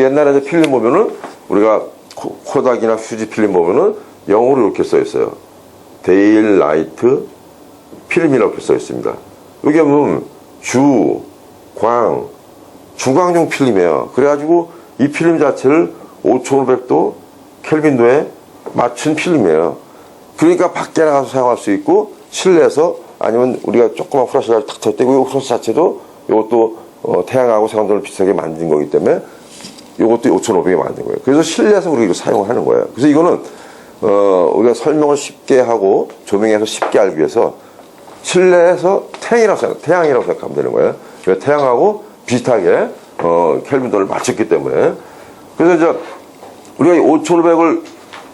그 옛날에 이제 필름 보면은 우리가 코- 코닥이나 휴지 필름 보면은 영어로 이렇게 써 있어요. 데일라이트 필름이라고 써 있습니다. 여기 보면 주, 광, 주광용 필름이에요. 그래가지고 이 필름 자체를 5500도 켈빈도에 맞춘 필름이에요. 그러니까 밖에 나가서 사용할 수 있고 실내에서 아니면 우리가 조그만 후라시가 탁 쳤대고 이 후라시 자체도 이것도 어, 태양하고 색온도를 비슷하게 만든 거기 때문에 이것도 5,500에 만든 거예요. 그래서 실내에서 우리가 이거 사용하는 거예요. 그래서 이거는 어, 우리가 설명을 쉽게 하고 조명해서 쉽게 알기 위해서 실내에서 태양이라고 생각, 태양이라고 생각하면 되는 거예요. 그러니까 태양하고 비슷하게 어, 켈빈도를 맞췄기 때문에 그래서 이제 우리가 5,500을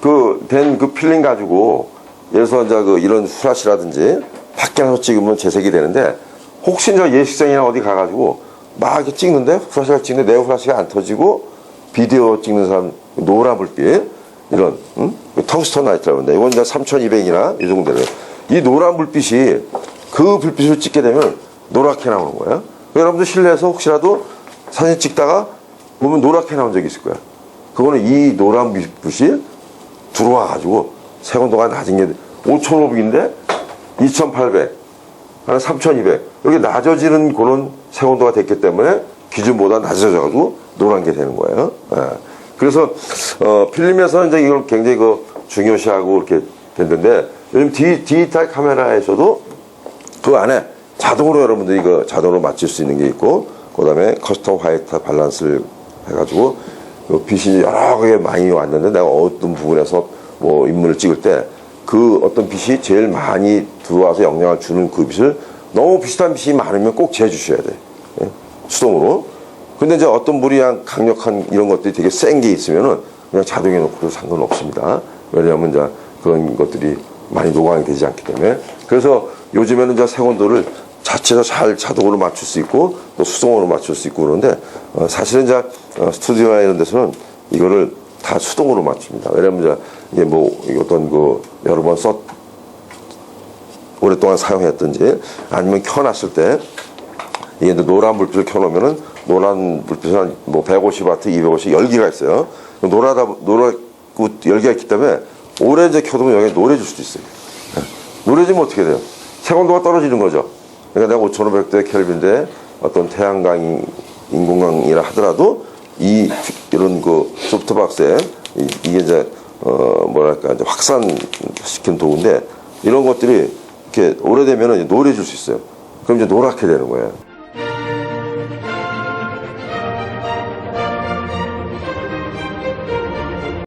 그된그 필름 가지고 예를 들어서 이제 그 이런 후라시라든지 밖에 나서 찍으면 재색이 되는데 혹시 이제 예식장이나 어디 가가지고 막 이렇게 찍는데 후라시가 찍는데 내 후라시가 안 터지고 비디오 찍는 사람 노란 불빛 이런 응? 텅스턴 라이트라고 하는데 이건 이제 3200이나 이 정도 되는 이 노란 불빛이 그 불빛을 찍게 되면 노랗게 나오는 거예요. 여러분들 실내에서 혹시라도 사진 찍다가 보면 노랗게 나온 적이 있을 거야. 그거는 이 노란 불빛이 들어와가지고 색온도가 낮은 게 5,500인데 2,800, 한 3,200 이렇게 낮아지는 그런 색온도가 됐기 때문에 기준보다 낮아져가지고 노란 게 되는 거예요. 예. 그래서 어, 필름에서는 이제 이걸 굉장히 그 중요시하고 이렇게 됐는데 요즘 디, 디지털 카메라에서도 그 안에 자동으로 여러분들이 그 자동으로 맞출 수 있는 게 있고 그다음에 커스텀 화이트 밸런스를 해가지고 그 빛이 여러 개 많이 왔는데 내가 어떤 부분에서 뭐 인물을 찍을 때 그 어떤 빛이 제일 많이 들어와서 영향을 주는 그 빛을 너무 비슷한 빛이 많으면 꼭 재주셔야 돼 예? 수동으로 근데 이제 어떤 무리한 강력한 이런 것들이 되게 센 게 있으면은 그냥 자동에 놓고도 상관없습니다 왜냐하면 이제 그런 것들이 많이 노광이 되지 않기 때문에 그래서 요즘에는 이제 색온도를 자체로 잘 자동으로 맞출 수 있고 또 수동으로 맞출 수 있고 그러는데 어, 사실은 이제 어, 스튜디오나 이런 데서는 이거를 다 수동으로 맞춥니다. 왜냐면 이제 뭐 어떤 그 여러 번써 오랫동안 사용했든지 아니면 켜놨을 때 이게 노란 불빛을 켜놓으면은 노란 불빛은 한뭐 150와트, 250 열기가 있어요. 노라다 노랗고 열기가 있기 때문에 이제 켜두면 여기 노래질 수도 있어요. 예. 노래지면 어떻게 돼요? 색온도가 떨어지는 거죠. 그러니까 내가 5,500도 켈빈데 어떤 태양광이 인공광이라 하더라도 이 이런 그 소프트 박스에 이, 이게 이제 어 뭐랄까 이제 확산시킨 도구인데 이런 것들이 이렇게 오래되면은 노래질 수 있어요. 그럼 이제 노랗게 되는 거예요.